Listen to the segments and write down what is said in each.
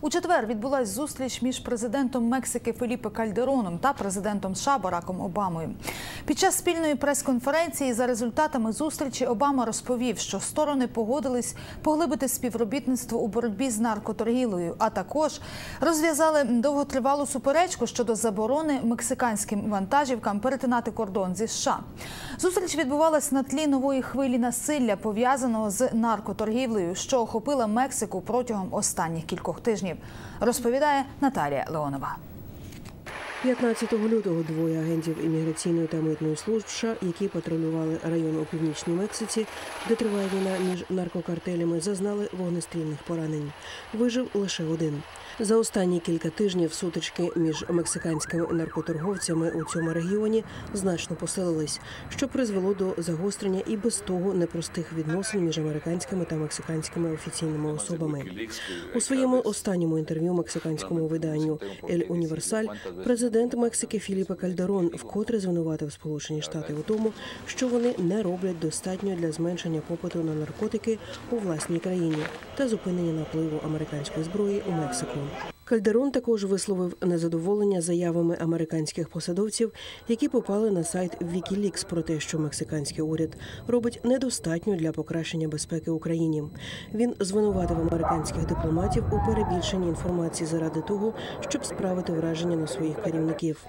У четвер відбулась зустріч між президентом Мексики Феліпе Кальдероном та президентом США Бараком Обамою. Під час спільної прес-конференції за результатами зустрічі Обама розповів, що сторони погодились поглибити співробітництво у боротьбі з наркоторгівлею, а також розв'язали довготривалу суперечку щодо заборони мексиканським вантажівкам перетинати кордон зі США. Зустріч відбувалась на тлі нової хвилі насилля, пов'язаного з наркоторгівлею, що охопила Мексику протягом останніх кількох тижнів. Розповідає Наталія Леонова. 15 лютого двоє агентів імміграційної та митної служб США, які патрулювали район у північній Мексиці, де триває війна між наркокартелями, зазнали вогнестрільних поранень. Вижив лише один. За останні кілька тижнів сутички між мексиканськими наркоторговцями у цьому регіоні значно посилились, що призвело до загострення і без того непростих відносин між американськими та мексиканськими офіційними особами. У своєму останньому інтерв'ю мексиканському виданню Ель Універсаль президент Мексики Філіпе Кальдерон вкотре звинуватив Сполучені Штати у тому, що вони не роблять достатньо для зменшення попиту на наркотики у власній країні та зупинення напливу американської зброї у Мексику. Кальдерон також висловив незадоволення заявами американських посадовців, які попали на сайт Wikileaks про те, що мексиканський уряд робить недостатньо для покращення безпеки Україні. Він звинуватив американських дипломатів у перебільшенні інформації заради того, щоб справити враження на своїх керівників.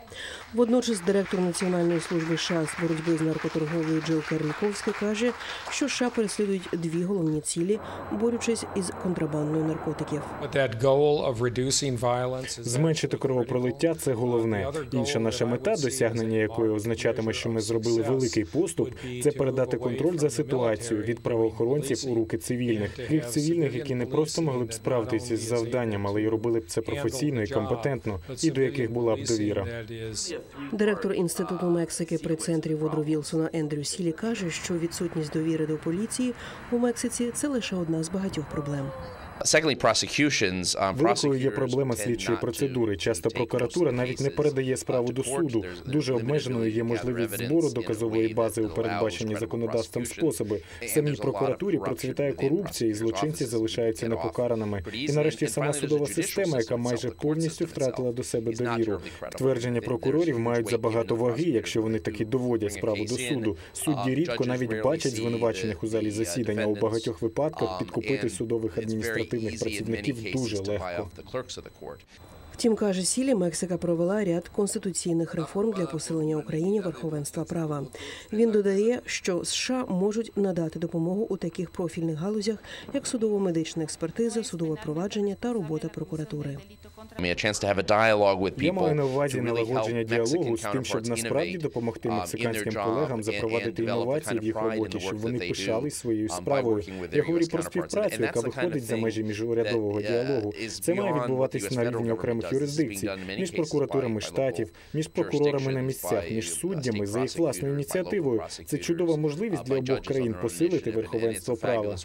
Водночас, директор Національної служби США з боротьби з наркоторговлею Джил Карліковський каже, що США переслідують дві головні цілі, борючись із контрабандою наркотиків. Зменшити кровопролиття це головне. Інша наша мета, досягнення якої означатиме, що ми зробили великий поступ, це передати контроль за ситуацією від правоохоронців у руки цивільних, тих цивільних, які не просто могли б справитися з завданням, але й робили б це професійно і компетентно, і до яких була б довіра. Директор інституту Мексики при центрі Водру Вілсона Ендрю Сілі каже, що відсутність довіри до поліції у Мексиці це лише одна з багатьох проблем. Великою є проблема слідчої процедури. Часто прокуратура навіть не передає справу до суду. Дуже обмеженою є можливість збору доказової бази у передбаченні законодавством способи. В самій прокуратурі процвітає корупція, і злочинці залишаються непокараними. І нарешті сама судова система, яка майже повністю втратила до себе довіру. Твердження прокурорів мають забагато ваги, якщо вони таки доводять справу до суду. Судді рідко навіть бачать звинувачених у залі засідання. У багатьох випадках підкупити судових адміністративних працівників дуже легко. Втім, каже Сілі, Мексика провела ряд конституційних реформ для посилення Україні верховенства права. Він додає, що США можуть надати допомогу у таких профільних галузях, як судово-медична експертиза, судове провадження та робота прокуратури. Я маю на увазі налагодження діалогу з тим, щоб насправді допомогти мексиканським колегам запровадити інновації в їх роботі, щоб вони пишались своєю справою. Я говорю про співпрацю, яка виходить за межі міжурядового діалогу. Це має відбуватись на рівні окремих юрисдикцій, між прокуратурами штатів, між прокурорами на місцях, між суддями за їх власною ініціативою. Це чудова можливість для обох країн посилити верховенство права.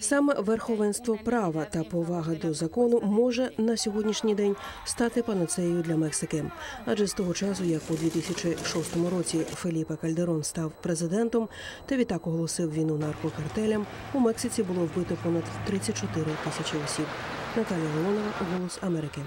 Саме верховенство права та повага до закону може на сьогоднішній день стати панацеєю для Мексики. Адже з того часу, як у 2006 році Феліпе Кальдерон став президентом та відтак оголосив війну наркокартелям, у Мексиці було вбито понад 34 тисячі осіб. Наталія Голонова, Голос Америки.